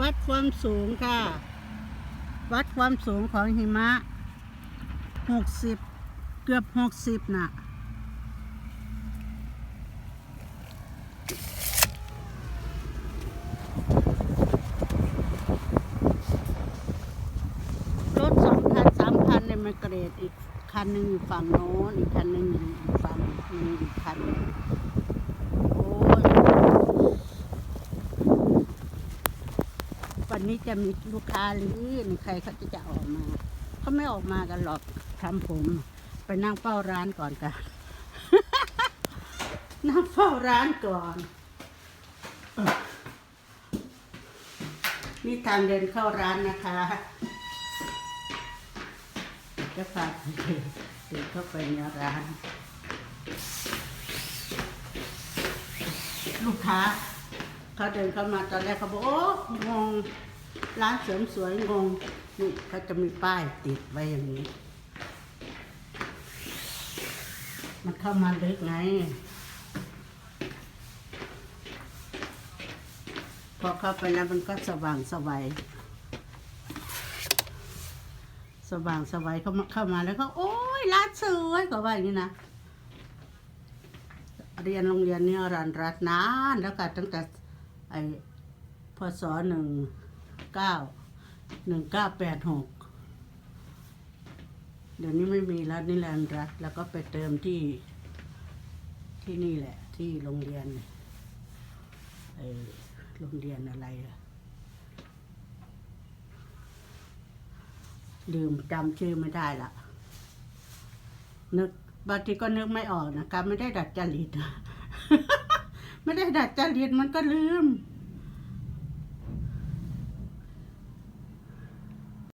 วัดความสูงค่ะ วัดความสูงของหิมะหกสิบเกือบหกสิบน่ะรถสองคันสามคันในมันเกรดอีกคันหนึ่งอยู่ฝั่งโน้นอีกคันหนึ่งอยู่ฝั่งหนึ่งอีกคันหนึ่งโอ้ย วั นนี้จะมีลูกค้าหรือใครเขาจะจะออกมาเขาไม่ออกมากันหรอกทำผม ไปนั่งเฝ้าร้านก่อนกันนั่งเฝ้าร้านก่อน นี่ทางเดินเข้าร้านนะคะจะพาไปเดินเข้าไปในร้าน ลูกค้าเขาเดินเข้ามาตอนแรกเขาบอกโอ้งง ร้านเสริมสวยงงนี่เขาจะมีป้ายติดไว้อย่างนี้ มันเข้ามาลึกไง พอเข้าไปแล้วมันก็สว่างสวัยสว่างสวัยเขามาเข้ามาแล้วก็ โอ้ยร้านสวยก็ว่าอย่างนี้นะเรียนโรงเรียนนี่รันรัตนานแล้วก็ตั้งแต่ไอพศหนึ่ง เก้าหนึ่งเก้าแปดหกเดี๋ยวนี้ไม่มีแล้วนี่แลนรัฐแล้วก็ไปเติมที่ที่นี่แหละ ที่โรงเรียนไอโรงเรียนอะไรอะลืมจำชื่อไม่ได้ละนึกบางทีก็นึกไม่ออกนะคะไม่ได้ดัดจริต ไม่ได้ดัดจริตมันก็ลืม